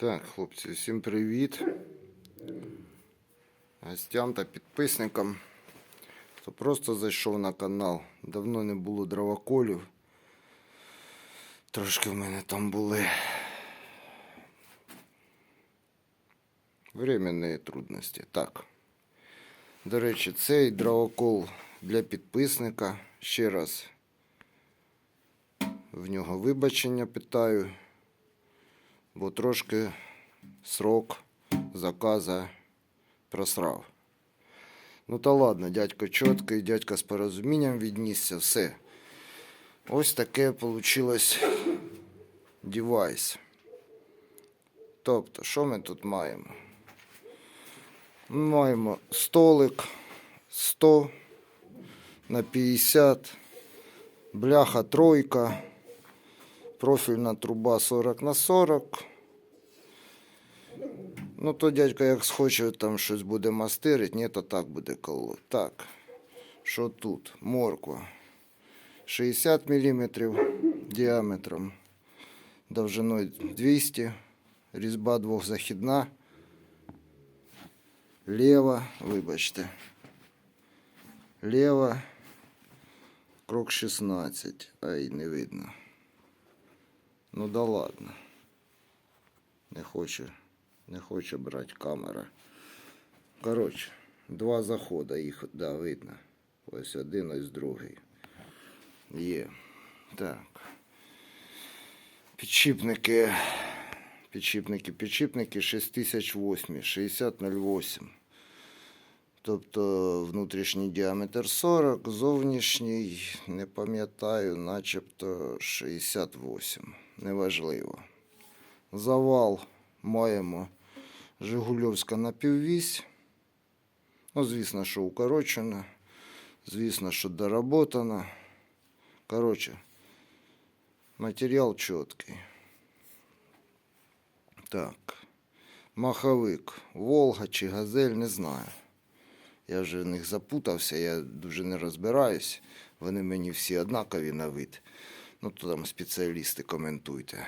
Так, хлопці, всім привіт. Гостям та підписникам. Хто просто зайшов на канал. Давно не було дровоколів. Трошки в мене там були временні трудності. Так. До речі, цей дровокол для підписника. Ще раз в нього вибачення питаю бо трошки срок заказа просрав. Ну та ладно, дядько чіткий, дядько з порозумінням віднісся, все. Ось таке вийшло девайс. Тобто, що ми тут маємо? Ми маємо столик 100 на 50, бляха тройка, профільна труба 40 на 40. Ну, то дядько, як схоче, там щось буде мастерить, ні, то так буде колоть. Так, що тут? Морква. 60 мм діаметром, довжиною 200, різьба двохзахідна, лева, вибачте, лева, крок 16, ай, не видно. Ну да ладно. Не хоче, не хоче брати камера. Коротше, два заходи, їх да, видно. Ось один, ось другий. Є. Так. Підшипники. Підшипники, підшипники 6008, 6008. Тобто внутрішній діаметр 40, зовнішній, не пам'ятаю, начебто 68. Неважливо. Завал маємо Жигульовська напіввісь. Ну, звісно, що укорочена. Звісно, що доработана. Коротше, матеріал чіткий. Так. Маховик. Волга чи газель, не знаю. Я вже в них запутався, я дуже не розбираюсь. Вони мені всі однакові на вид. Ну, то там спеціалісти коментуйте.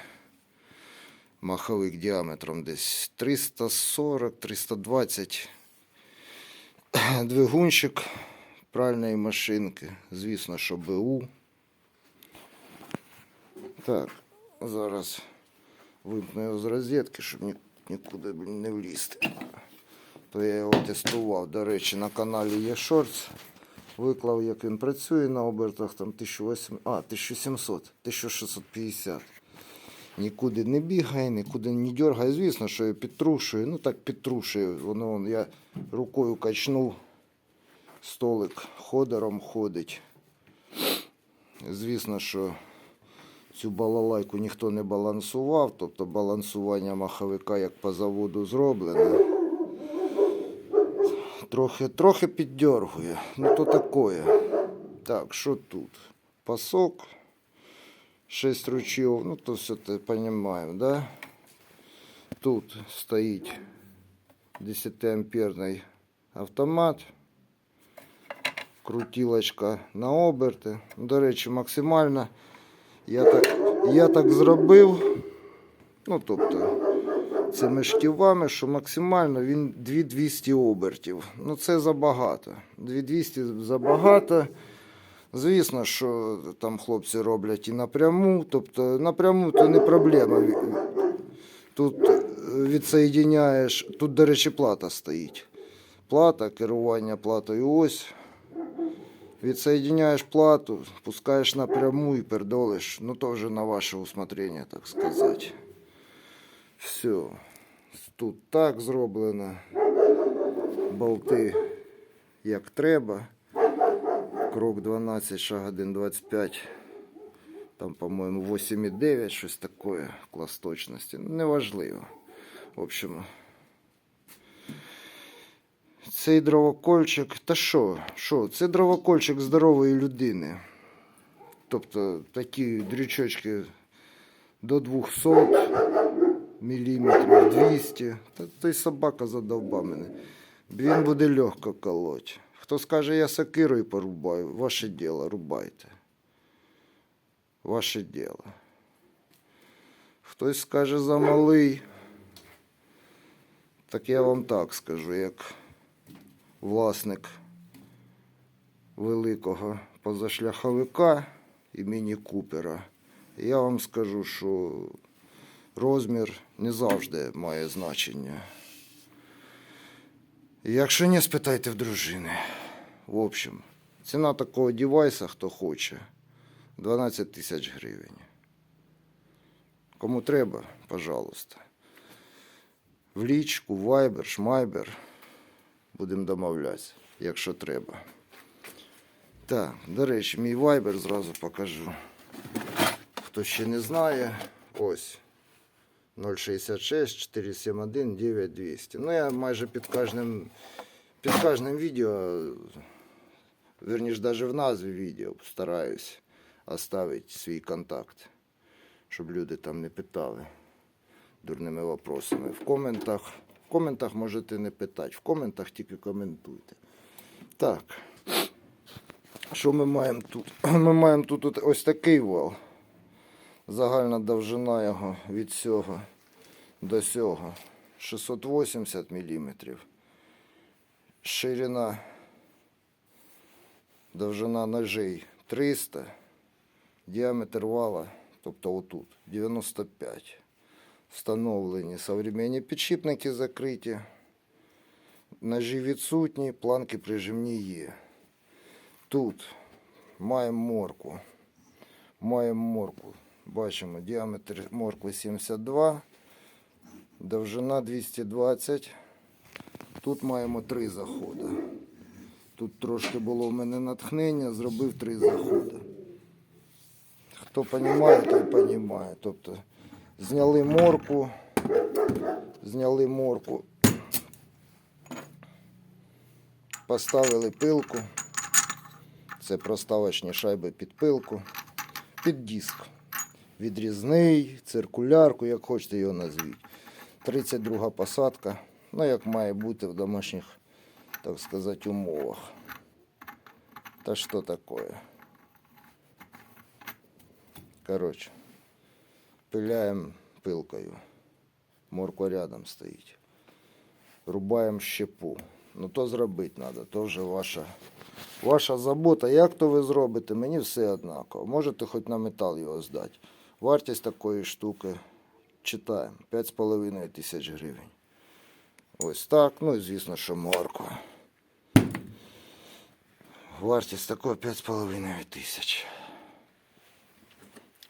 Маховик діаметром десь 340-320. Двигунчик пральної машинки. Звісно, що БУ. Так, зараз вимкну його з розетки, щоб нікуди не влізти. То я його тестував. До речі, на каналі є шортс. Виклав, як він працює на обертах там 1800, а, 1700, 1650. Нікуди не бігає, нікуди не дергає. Звісно, що я підтрушую. Ну так підтрушую. Воно вон, я рукою качнув, столик ходором ходить. Звісно, що цю балалайку ніхто не балансував, тобто балансування маховика як по заводу зроблене. Трохи, трохи піддергує. Ну то такое. Так, що тут? Пасок. 6 ручьев. Ну, то все это понимаем, да? Тут стоїть 10-амперний автомат. Крутілочка на оберти. До речі, максимально я так, я так зробив. Ну, тобто, цими шківами, що максимально він 2200 обертів. Ну, це забагато. 2200 забагато. Звісно, що там хлопці роблять і напряму. Тобто напряму то не проблема. Тут е, відсоєдняєш, тут, до речі, плата стоїть. Плата, керування платою ось. Відсоєдняєш плату, пускаєш напряму і пердолиш. Ну, то вже на ваше усмотрення, так сказати. Все. Тут так зроблено. Болти як треба. Крок 12, шаг 1, 25. Там, по-моєму, 8,9, щось таке, клас точності. Неважливо. В общем, цей дровокольчик, та що? Що? Це дровокольчик здорової людини. Тобто такі дрючочки до 200 міліметрів, 200. Та той собака задовба мене. Він буде легко колоть. Хто скаже, я сокирою порубаю, ваше діло, рубайте. Ваше діло. Хтось скаже замалий, Так я вам так скажу, як власник великого позашляховика і міні-купера. Я вам скажу, що розмір не завжди має значення. Якщо ні, спитайте в дружини. В общем, ціна такого девайса, хто хоче, 12 тисяч гривень. Кому треба, пожалуйста. В лічку, вайбер, шмайбер. Будемо домовлятися, якщо треба. Так, до речі, мій вайбер зразу покажу. Хто ще не знає, ось 066 471 9200. Ну, я майже під кожним, під кожним відео, верніше, навіть в назві відео стараюсь оставити свій контакт, щоб люди там не питали дурними вопросами. В коментах, в коментах можете не питати, в коментах тільки коментуйте. Так. Що ми маємо тут? Ми маємо тут ось такий вал. Загальна довжина його від цього до цього 680 мм. Ширина довжина ножей 300, діаметр вала, тобто отут 95. Встановлені современні підшипники закриті. Ножі відсутні, планки прижимні є. Тут маємо морку. Маємо морку. Бачимо, діаметр моркви 72, довжина 220. Тут маємо три заходи. Тут трошки було в мене натхнення, зробив три заходи. Хто розуміє, той розуміє. Тобто зняли морку, зняли морку, поставили пилку. Це проставочні шайби під пилку, під диск. Відрізний, циркулярку, як хочете його назвіть. 32 посадка. Ну, як має бути в домашніх, так сказати, умовах. Та що таке? Коротше, пиляємо пилкою. Морква рядом стоїть. Рубаємо щепу. Ну то зробити треба, то вже ваша Ваша забота, як то ви зробите, мені все однаково. Можете хоч на метал його здати. Вартість такої штуки читаємо 5,5 тисяч гривень. Ось так. Ну і звісно, що морква. Вартість такого 5,5 тисяч.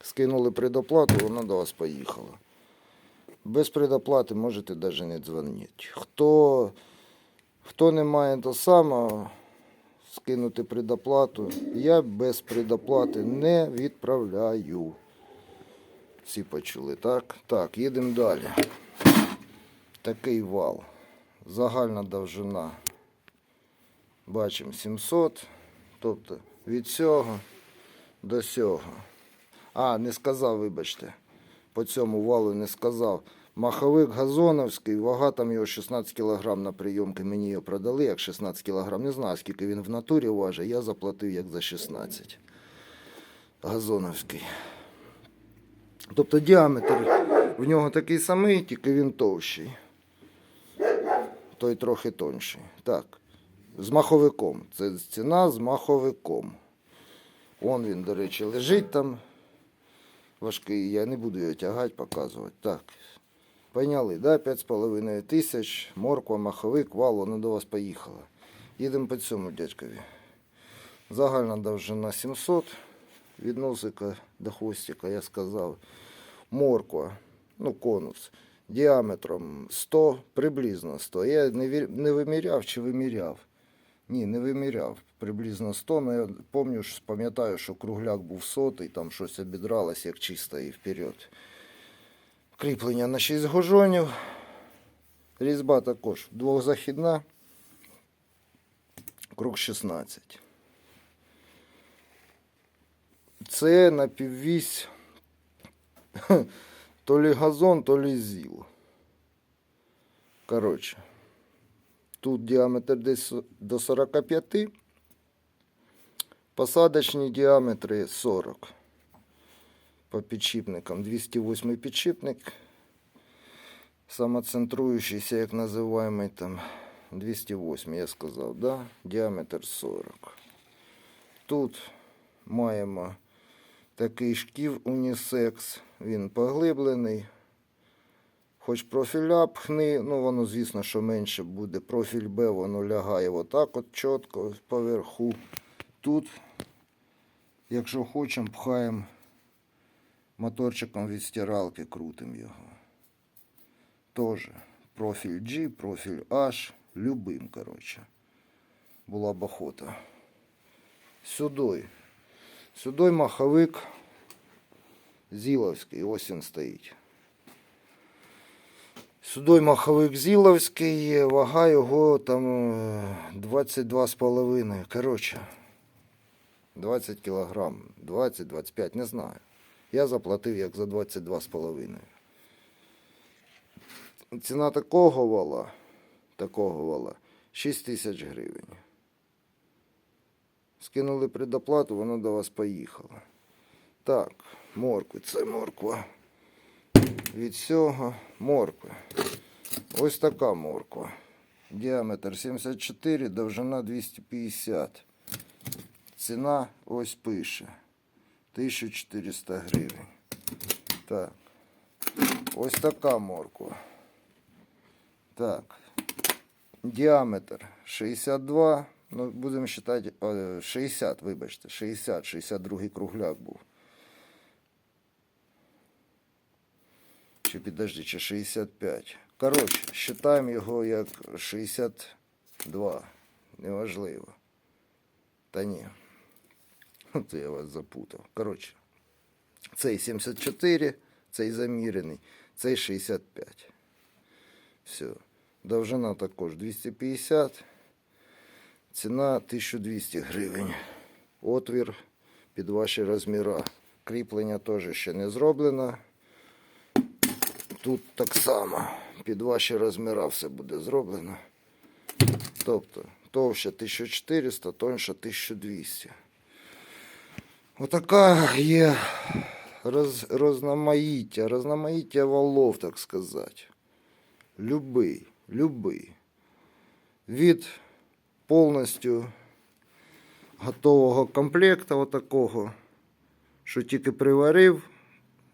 Скинули предоплату, вона до вас поїхала. Без предоплати можете навіть не дзвонити. Хто, хто не має до самого скинути предоплату. Я без предоплати не відправляю. Всі почули, так? Так, їдемо далі. Такий вал. Загальна довжина. Бачимо 700. Тобто від цього до цього. А, не сказав, вибачте. По цьому валу не сказав. Маховик газоновський, вага там його 16 кг на прийомки. Мені його продали як 16 кг. Не знаю, скільки він в натурі важить. Я заплатив як за 16. Газоновський. Тобто діаметр в нього такий самий, тільки він товщий. Той трохи тонший. Так. З маховиком. Це ціна з маховиком. Вон він, до речі, лежить там. Важкий. Я не буду його тягати, показувати. Так. Поняли, да? 5,5 тисяч, морква, маховик, вал, воно до вас поїхало. Їдемо по цьому дядькові. Загальна довжина 700 від носика до хвостика, я сказав. Морква, ну конус, діаметром 100, приблизно 100. Я не, виміряв чи виміряв? Ні, не виміряв. Приблизно 100, але я пам'ятаю, що- пам'ятаю, що кругляк був сотий, там щось обідралось, як чисто і вперед. Кріплення на 6 гожонів. Різьба також двохзахідна. Круг 16. Це напіввісь то лі газон, то лі зіл. Коротше, тут діаметр десь до 45. Посадочні діаметри 40 по підшипникам. 208 підшипник. самоцентруючийся, як називаємо там 208, я сказав, да? діаметр 40. Тут маємо такий шків унісекс, він поглиблений. Хоч профіль А пхни, ну воно, звісно, що менше буде. Профіль Б, воно лягає отак от чітко поверху. Тут, якщо хочемо, пхаємо моторчиком від стиралки, крутимо його. Тоже профіль G, профіль H, любим, коротше. Була б охота. Сюди. Сюди маховик Зіловський, ось він стоїть. Сюди маховик Зіловський, вага його там е, 22,5. Коротше, 20 кілограм, 20-25, не знаю. Я заплатив як за 22,5. Ціна такого вала, такого вала 6 тисяч гривень. Скинули предоплату, воно до вас поїхало. Так, моркви, це морква. Від цього моркви. Ось така морква. Діаметр 74, довжина 250. Ціна ось пише. 1400 гривень. Так. Ось така морква. Так. Діаметр 62. Ну, будемо е, 60, вибачте, 60, 62 кругляк був. Чи підожди, чи 65. Коротше, вважаємо його як 62. Неважливо. Та ні. Це я вас запутав. Коротше, цей 74, цей замірений, цей 65. Все. Довжина також 250. Ціна 1200 гривень. Отвір під ваші розміри. Кріплення теж ще не зроблено. Тут так само під ваші розміри все буде зроблено. Тобто товще 1400, тоньше 1200. Отака є роз, розномаїття, розномаїття валов, так сказати. Любий, любий. Від повністю готового комплекту отакого, що тільки приварив,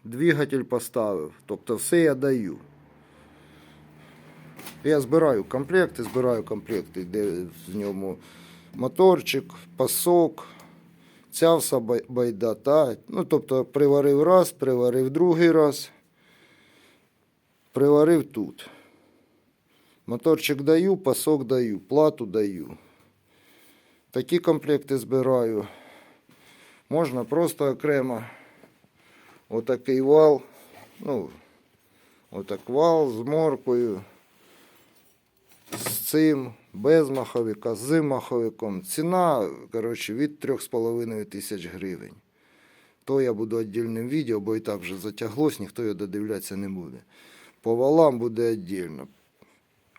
двигатель поставив. Тобто все я даю. Я збираю комплекти, збираю комплекти, де в ньому моторчик, пасок, ця вся бай- байда. Та. Ну, тобто приварив раз, приварив другий раз, приварив тут. Моторчик даю, пасок даю, плату даю. Такі комплекти збираю. Можна просто окремо отакий вал. Ну, отак вал з моркою. З цим, без маховика, з маховиком. Ціна, коротше, від 3,5 тисяч гривень. То я буду віддільним відео, бо і так вже затяглось, ніхто його додивлятися не буде. По валам буде віддільно.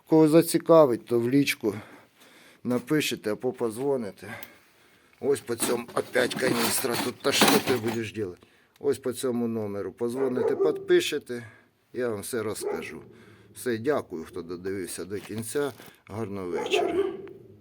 Кого зацікавить, то в лічку напишете або позвоните. Ось по цьому опять каністра. Тут та що ти будеш робити? Ось по цьому номеру. Позвоните, підпишете, я вам все розкажу. Все, дякую, хто додивився до кінця. Гарного вечора.